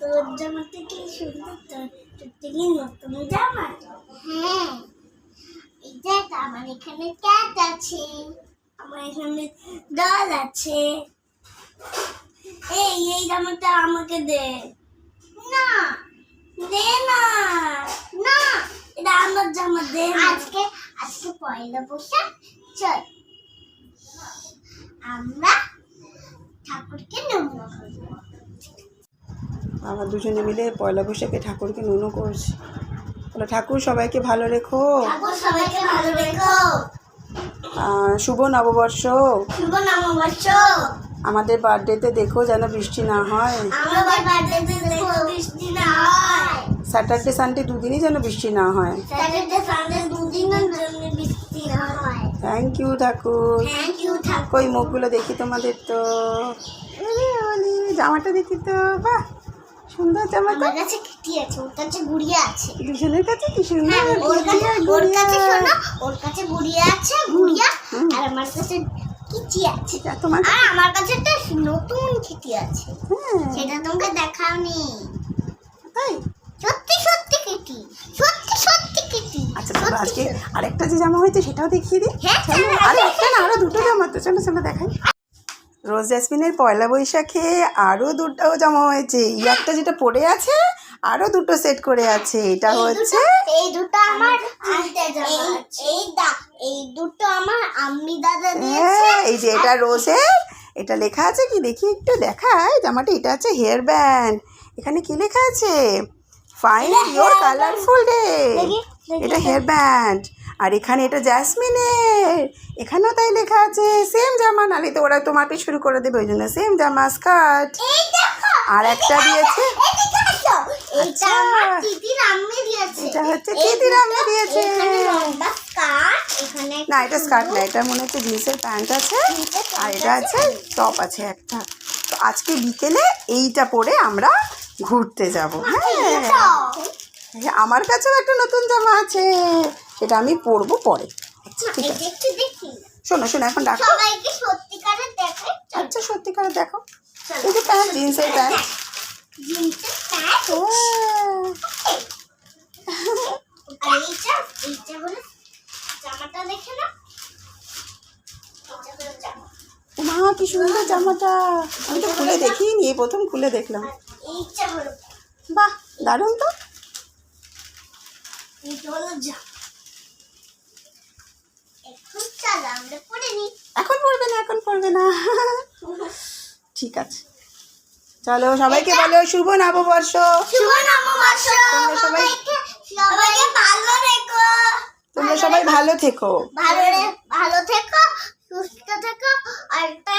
তোর সুন্দর তোর থেকে নতুন জামা হ্যাঁ দেখ আমার এখানে ক্যাট আছে আমার এখানে আছে এই এই জামাটা আমাকে দে না দে না না এটা আমার জামা দে আজকে আজকে পয়লা চল। আমরা আমরা দুজনে মিলে পয়লা বৈশাখে ঠাকুরকে নুনো করছি। বলো ঠাকুর সবাইকে ভালো রেখো। সবাইকে ভালো রেখো। শুভ নববর্ষ। শুভ নববর্ষ। আমাদের বার্থডেতে দেখো যেন হয়। বৃষ্টি না হয়। স্যাটারডে সানডে দুদিনই যেন বৃষ্টি না হয়। থ্যাংক ইউ ঠাকুর থ্যাংক ইউ ঠাকুর কই মুখগুলো দেখি তোমাদের তো। জামাটা দেখি তো বাহ সুন্দর জামাটা আমার কাছে কিটি আছে ওর কাছে গুড়িয়া আছে। দুজনের কাছে কি সুন্দর হ্যাঁ, ওর কাছে ওর কাছে শোনো ওর কাছে গুড়িয়া আছে গুড়িয়া। আর আমার কাছে কিচি আছে। তোমার আর আমার কাছে একটা নতুন কিটি আছে। হ্যাঁ। সেটা তোমাকে দেখাওনি তাই সত্যি সত্যি কিটি সত্যি সত্যি কিটি আচ্ছা চলো আজকে আরেকটা যে জামা হয়েছে সেটাও দেখিয়ে দিই। হ্যাঁ, চলো আরে একটা না আরও দুটো জামা তো চলো চলো দেখাই। রোজ জ্যাসমিনের পয়লা বৈশাখে আরও দুটো জামা হয়েছে। এই একটা যেটা পড়ে আছে আরও দুটো সেট করে আছে। এটা হচ্ছে এই দুটো আমার এই এই দা এই দুটো আমার আম্মি দাদা দিয়েছে। হ্যাঁ এই যে এটা রোজের। এটা লেখা আছে কি? দেখি একটু দেখায় জামাটা এটা আছে হেয়ার ব্যান্ড। এখানে কি লেখা আছে? Fine your colourful day. এটা হেয়ার ব্যান্ড আর এখানে এটা জ্যাসমিনের এখানেও তাই লেখা আছে সেম জামা নালে তো ওরা তোমার পিছ শুরু করে দেবে ওই জন্য সেম জামা স্কার্ট আর একটা দিয়েছে। আচ্ছা। দিয়েছে। এটা হচ্ছে দিদির দিয়েছে। না এটা স্কার্ট না এটা মনে হচ্ছে জিন্সের প্যান্ট আছে। আর এটা আছে টপ আছে একটা। তো আজকে বিকেলে এইটা পরে আমরা ঘুরতে যাব। হ্যাঁ। আমার কাছেও একটা নতুন জামা আছে। সেটা আমি পরবো পরে। আচ্ছা ঠিক আছে। শোনো শোনো এখন ডাকো সত্যিকারের আচ্ছা সত্যিকারে দেখো। এই যে প্যান্ট জিন্সের প্যান্ট। জামা। মা কি সুন্দর জামাটা। আমি তো খুলে দেখিনি এই প্রথম খুলে দেখলাম। বাহ দারুণ তো। হলো এখন চল আমরা পরে নিই। এখন পড়বে না এখন পড়বে না। ঠিক আছে। চলো সবাইকে বলো শুভ নববর্ষ। শুভ নববর্ষ। তোমরা সবাই- সবাইকে ভালো রেখো তোমরা সবাই ভালো থেকো। ভালো ভালো থেকো সুস্থ থেকো আর একটা